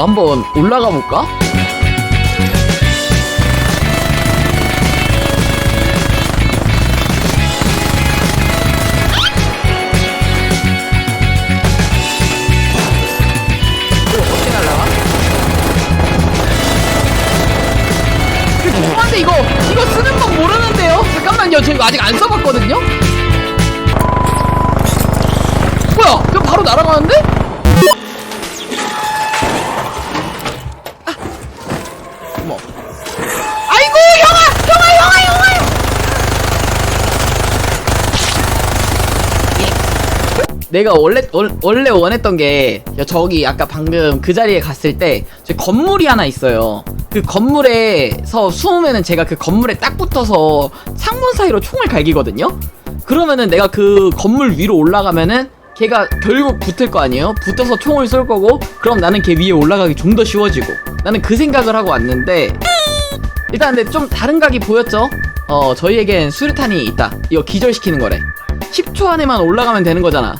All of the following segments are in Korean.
어, 한번 올라가 볼까? 이거 이거 쓰는 법 모르는데요? 잠깐만요 저 이거 아직 안 써봤거든요? 뭐야 그럼 바로 날아가는데? 내가 원래 월- 원래 원했던 게 저기 아까 방금 그 자리에 갔을 때 건물이 하나 있어요. 그 건물에서 숨으면은 제가 그 건물에 딱 붙어서 창문 사이로 총을 갈기거든요. 그러면은 내가 그 건물 위로 올라가면은 걔가 결국 붙을 거 아니에요? 붙어서 총을 쏠 거고 그럼 나는 걔 위에 올라가기 좀 더 쉬워지고 나는 그 생각을 하고 왔는데 일단 근데 좀 다른 각이 보였죠? 어 저희에겐 수류탄이 있다. 이거 기절시키는 거래. 10초 안에만 올라가면 되는 거잖아.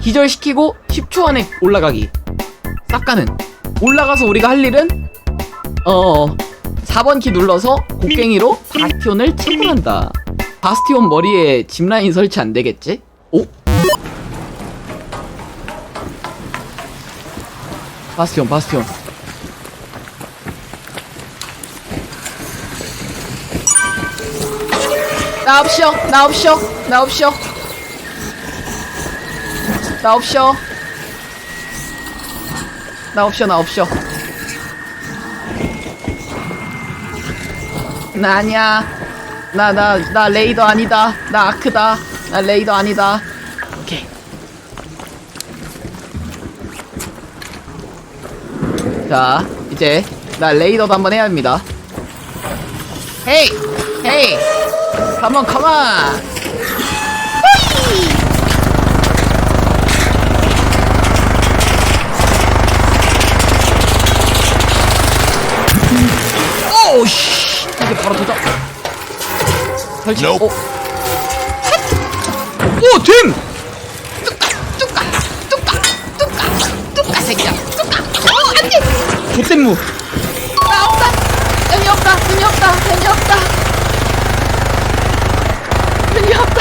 기절시키고 10초 안에 올라가기. 싹 가는. 올라가서 우리가 할 일은 어 4번 키 눌러서 곡괭이로 바스티온을 체크한다. 바스티온 머리에 짚라인 설치 안 되겠지? 오? 바스티온 바스티온. 나 없쇼 나 없쇼 나 없쇼 나 없쇼 나 없쇼 나 없쇼 나 아니야. 나 나 나 레이더 아니다. 나 아크다. 나 레이더 아니다. 오케이. 자 이제 나 레이더도 한번 해야 합니다. 헤이! 헤이! 컴온 컴온 오씨 이게 바로 도착 설치 오 Nope. 오, 됨! 뚜까, 뚜까, 뚜까, 뚜까, 뚜까, 새끼야, 뚜까. 어, 안 돼! 조땜무. 나 없다. 재미 없다. 재미 없다. 재미 없다. 재미 없다.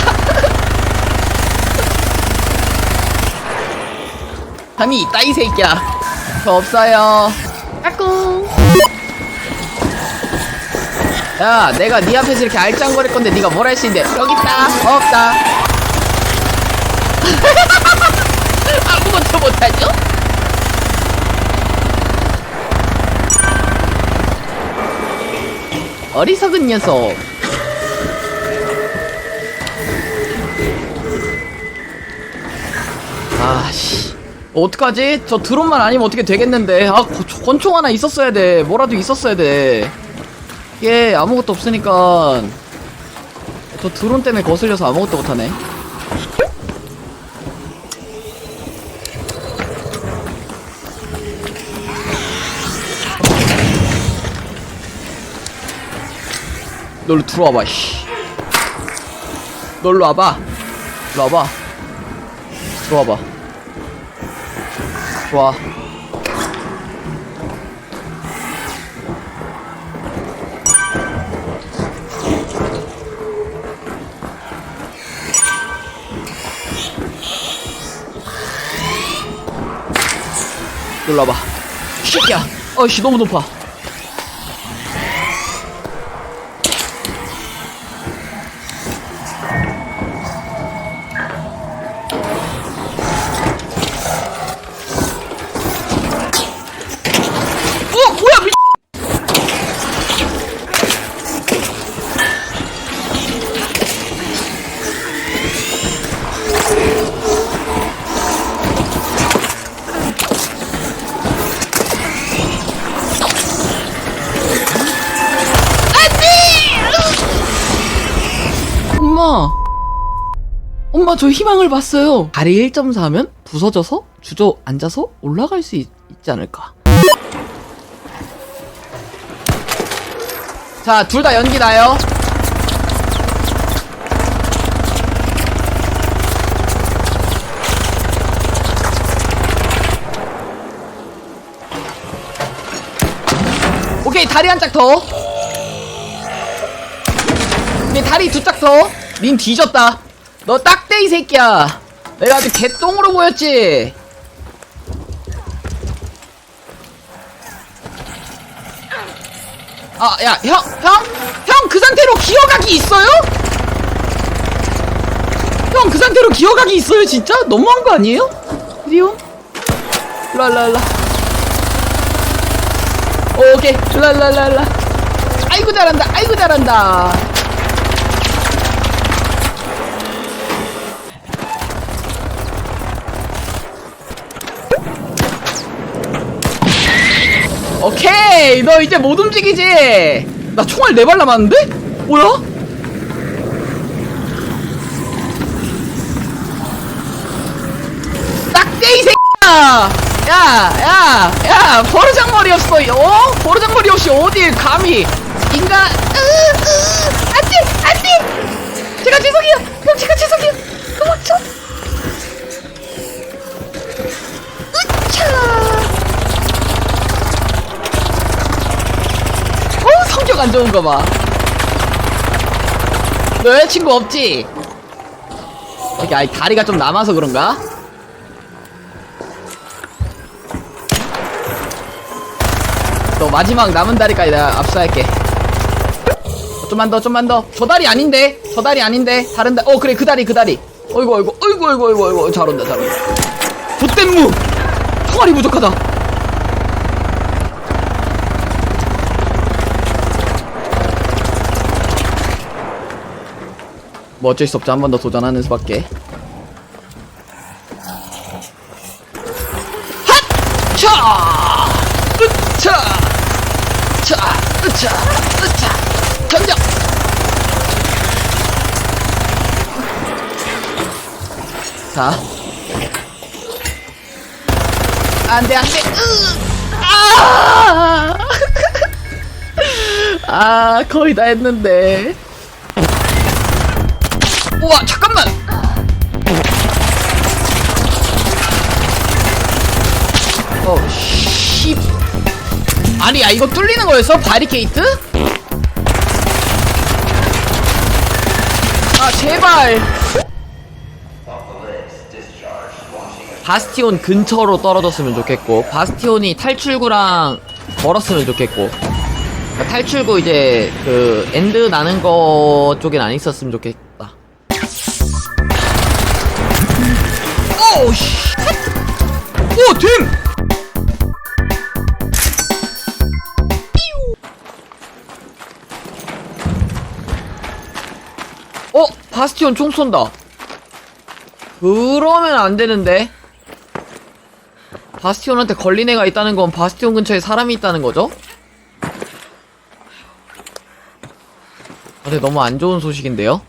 재미 있다, 이 새끼야. 저 없어요. 까꿍. 야, 내가 네 앞에서 이렇게 알짱거릴 건데 네가 뭘 할 수 있는데 여기 있다. 없다. 아무것도 못하죠? 어리석은 녀석. 아씨. 어떡하지? 저 드론만 아니면 어떻게 되겠는데. 아, 고- 권총 하나 있었어야 돼. 뭐라도 있었어야 돼. 이게 아무것도 없으니까. 저 드론 때문에 거슬려서 아무것도 못하네. 널로 들어와봐, 씨. 널로 와봐. 일로 와봐. 들어와봐. 좋아. 이 새끼야. 어이씨, 너무 높아. 잠깐만 저 희망을 봤어요. 다리 1.4면 부서져서 주저앉아서 올라갈 수 있, 있지 않을까. 자, 둘 다 연기 나요. 오케이, 다리 한 짝 더. 네, 다리 두 짝 더. 닌 뒤졌다. 너 딱대 이 새끼야. 내가 아주 개똥으로 보였지. 아, 야, 형, 형, 형 그 상태로 기어가기 있어요? 형 그 상태로 기어가기 있어요, 진짜? 너무한 거 아니에요? 리오? 랄랄라. 오케이, 랄랄랄라. 아이고 잘한다, 아이고 잘한다. 오케이 너 이제 못 움직이지? 나 총알 네 발 남았는데? 뭐야? 딱대 이 새끼야! 야야야 버르장머리 없어 어? 버르장머리 없이 어딜 감히. 인간 으으 안돼 안돼! 제가 죄송해요. 형 제가 죄송해요 어 성격 안 좋은 거 봐. 너 여자친구 없지? 이렇게 아이 다리가 좀 남아서 그런가? 너 마지막 남은 다리까지 내가 압수할게. 좀만 더, 좀만 더. 저 다리 아닌데? 저 다리 아닌데? 다른 다. 어 그래 그 다리 그 다리. 어이구 어이구 어이구 어이구 어이구 어이구 잘 온다 잘 온다. 좆댐무 총알이 부족하다. 뭐 어쩔 수 없죠. 한 번 더 도전하는 수밖에. 핫! 차! 으차! 차! 으차! 으차! 던져! 자. 안 돼, 안 돼! 으! 아! 아, 거의 다 했는데. 우와 잠깐만! 어씨. 아니 야 이거 뚫리는 거였어? 바리케이트? 아 제발. 바스티온 근처로 떨어졌으면 좋겠고 바스티온이 탈출구랑 멀었으면 좋겠고. 그러니까 탈출구 이제 그 엔드 나는 거 쪽엔 안 있었으면 좋겠다 오우 씨. 오, 됨! 어, 바스티온 총 쏜다. 그러면 안 되는데. 바스티온한테 걸린 애가 있다는 건 바스티온 근처에 사람이 있다는 거죠? 근데 너무 안 좋은 소식인데요?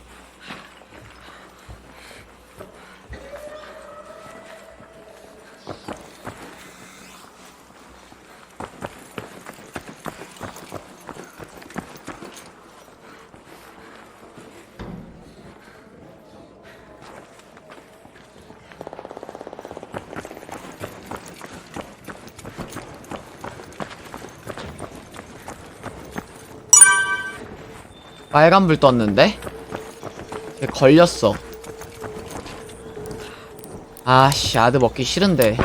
빨간불 떴는데? 걔 걸렸어. 아씨, 아드 먹기 싫은데.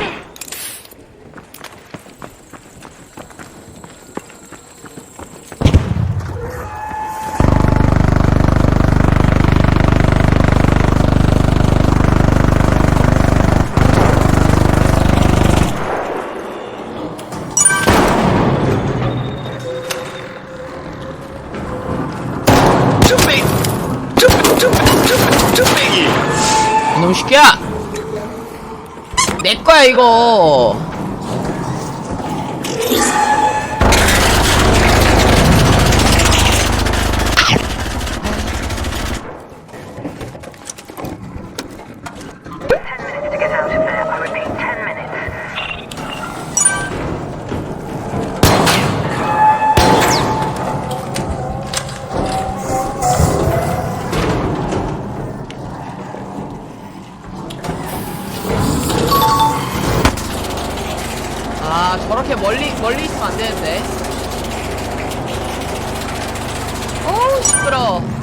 이놈 시끼야! 내 거야, 이거! 저렇게 멀리 멀리 있으면 안 되는데. 어우 시끄러워.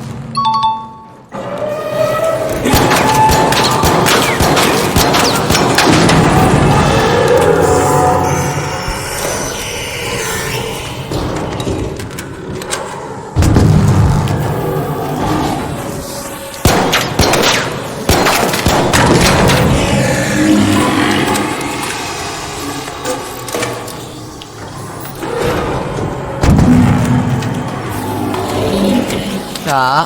자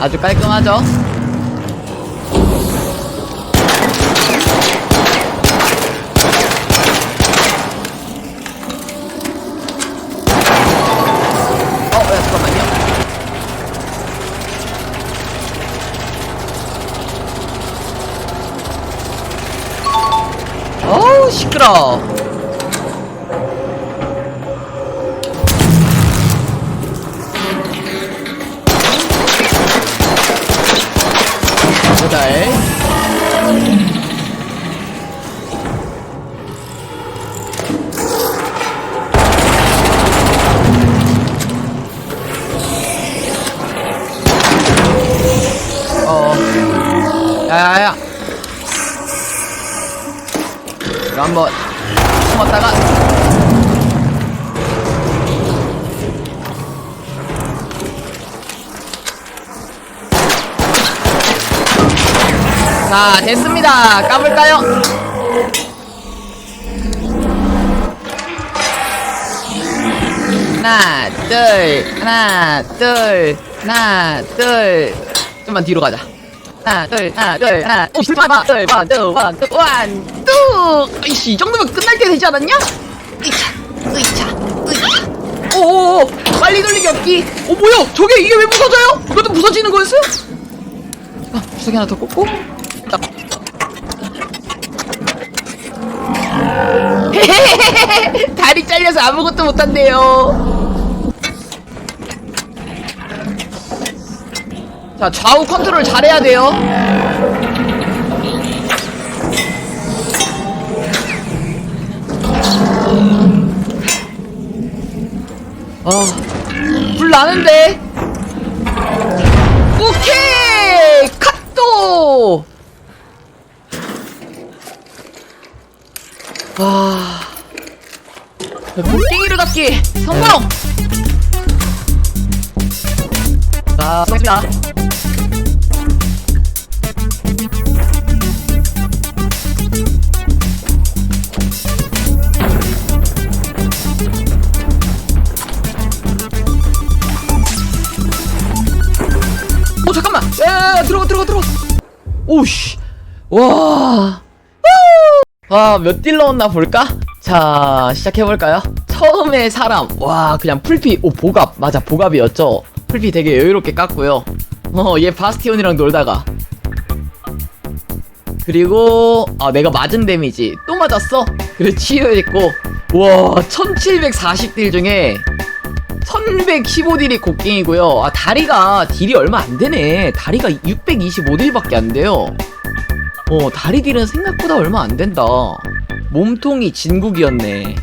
아주 깔끔하죠? 어우, 시끄러. 자, 됐습니다. 까볼까요? 하나, 둘, 하나, 둘, 하나, 둘. 좀만 뒤로 가자. 하나, 둘, 하나, 둘, 하나, 오, 하나, 둘, 원, 둘, 원, 둘, 원, 뚝! 이씨, 이 정도면 끝날 때 되지 않았냐? 으이차, 으이차, 으이차. 오오오, 빨리 돌리기 없기. 오, 뭐야? 저게 이게 왜 부서져요? 이것도 부서지는 거였어요? 아, 주사기 하나 더 꽂고. 다리 잘려서 아무것도 못한대요. 자, 좌우 컨트롤 잘해야 돼요. 아, 불 나는데. 자, 수고했습니다. 오, 잠깐만! 야, 야, 들어가, 들어가, 들어가! 오씨! 와! 아, 몇딜 넣었나 볼까? 자, 시작해볼까요? 처음에 사람, 와, 그냥 풀피, 오, 보갑, 맞아, 보갑이었죠? 풀피 되게 여유롭게 깠고요. 어, 얘 바스티온이랑 놀다가. 그리고, 아, 내가 맞은 데미지. 또 맞았어? 그래, 치유했고, 와, 1740딜 중에, 1115딜이 곡괭이고요. 아, 다리가 딜이 얼마 안 되네. 다리가 625딜밖에 안 돼요. 어, 다리 딜은 생각보다 얼마 안 된다. 몸통이 진국이었네.